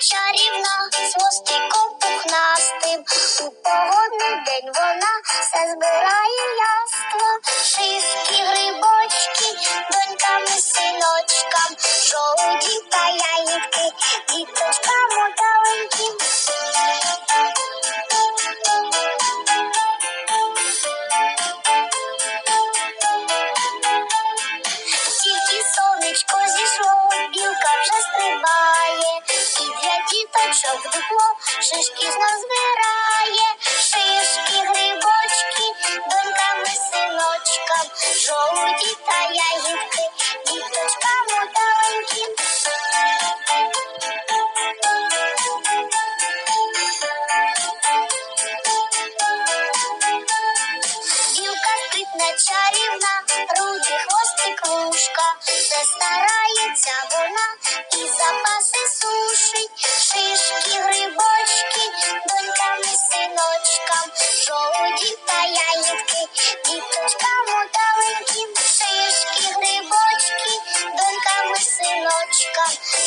чарівна, з мостиком пухнастим. У погодний день вона все збирає яство. Шишки, грибочки, діточок дупло шишки знов збирає, шишки, грибочки, донькам і синочкам, жолуді та ягідки, діточкам маленьким. Білка спритна чарівна, руді хвостик вушка, все старається вона і запаси сушить, come